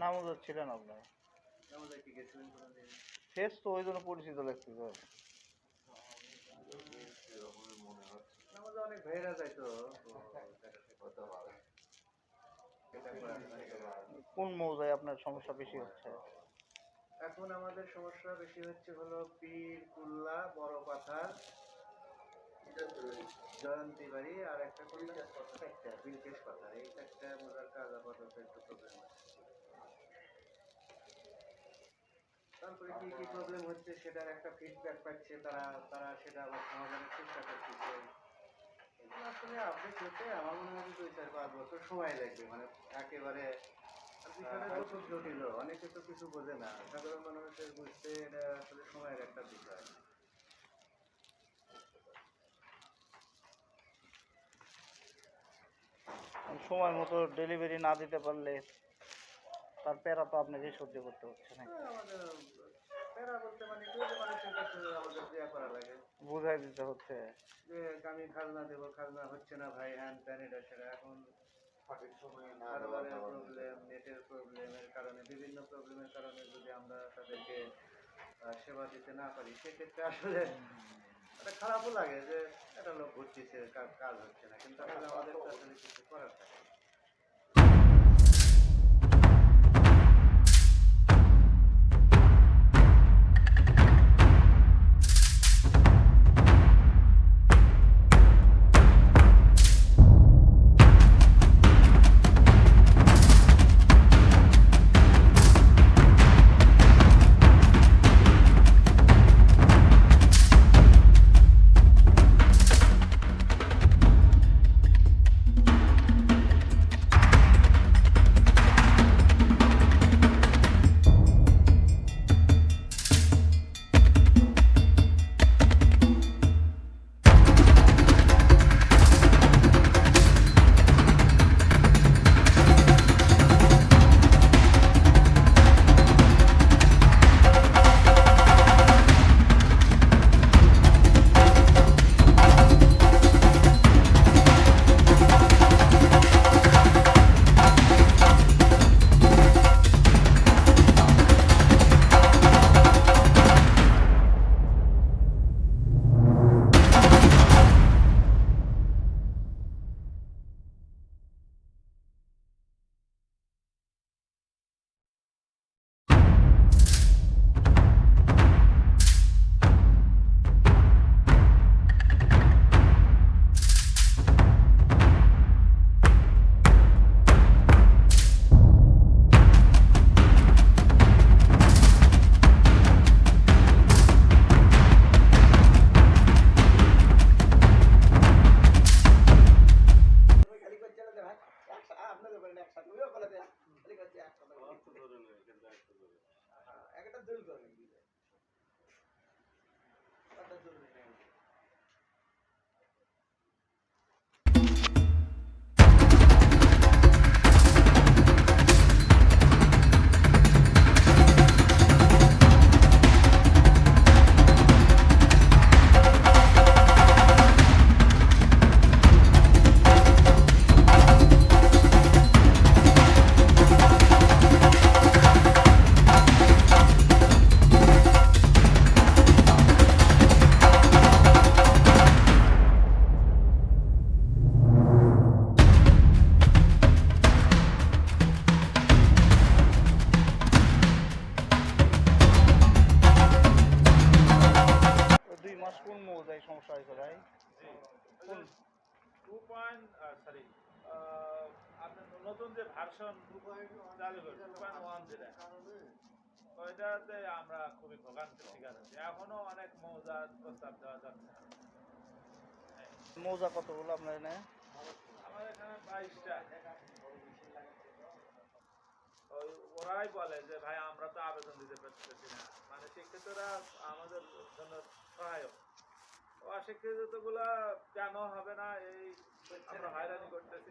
নামও ছিলেন আপনার। নামোদয় কি গেছিলেন কোনোদিন? শেষ তো ওই জন্য পরিচিত লাগতেছে নামোদয় অনেক ভাইরা যাইতো। কোন মৌজায় আপনার সমস্যা বেশি হচ্ছে? এখন আমাদের সমস্যা বেশি হচ্ছে হলো পীর কুল্লা বড় পাথার। জয়ন্তী বাড়ি আর একটা একটা বিলকেশ পাথর এই চারটা মোজার কাজ আপাতত একটু প্রবলেম তারপরে কি কি প্রবলেম হচ্ছে সেটার একটা ফিডব্যাক পাচ্ছে তারা তারা সেটা আবার সমাধানের চেষ্টা করতেছে। এগুলো আসলে আপডেট হতে আমার মনে হয় দুই চার পাঁচ বছর সময় লাগবে। মানে একেবারে আর বিষয়টা খুব জটিল অনেকে তো কিছু বোঝে না। সাধারণ মানুষের বুঝতে এটা আসলে সময় একটা সময় মতো ডেলিভারি না দিতে পারলে তার প্যারা তো আপনাকে সহ্য করতে হচ্ছে না। হ্যাঁ, আমাদের প্যারা বলতে মানে কি যে মানুষের কাছে আমাদের দেয়া করা লাগে। বুঝাই দিতে হচ্ছে। যে আমি খাজনা দেবো খাজনা হচ্ছে না ভাই হ্যান ত্যান এটা সেটা। এখন সার্ভারের প্রবলেম নেটের প্রবলেমের কারণে বিভিন্ন প্রবলেমের কারণে যদি আমরা তাদেরকে সেবা দিতে না পারি সেক্ষেত্রে আসলে একটা খারাপও লাগে যে লোক ঘুরতেছে কাজ- হচ্ছে না কিন্তু আমাদের আসলে কিছু করার থাকে সমস্যা হয়েছে ভাই? টু পয়েন্ট সরি আপনার নতুন যে ভার্সন চালু করছে টু পয়েন্ট ওয়ান যেটা ওইটাতে আমরা খুবই ভোগান্তির শিকার হচ্ছি এখনও অনেক মৌজার প্রস্তাব দেওয়া যাচ্ছে মৌজা কতগুলো আপনার এনে আমার এখানে বাইশটা। ওরাই বলে যে ভাই আমরা তো আবেদন দিতে পারতেছি না। মানে শিক্ষিতরা আমাদের অশিক্ষিতগুলা কেন হবে না এই আমরা হয়রানি করতেছি।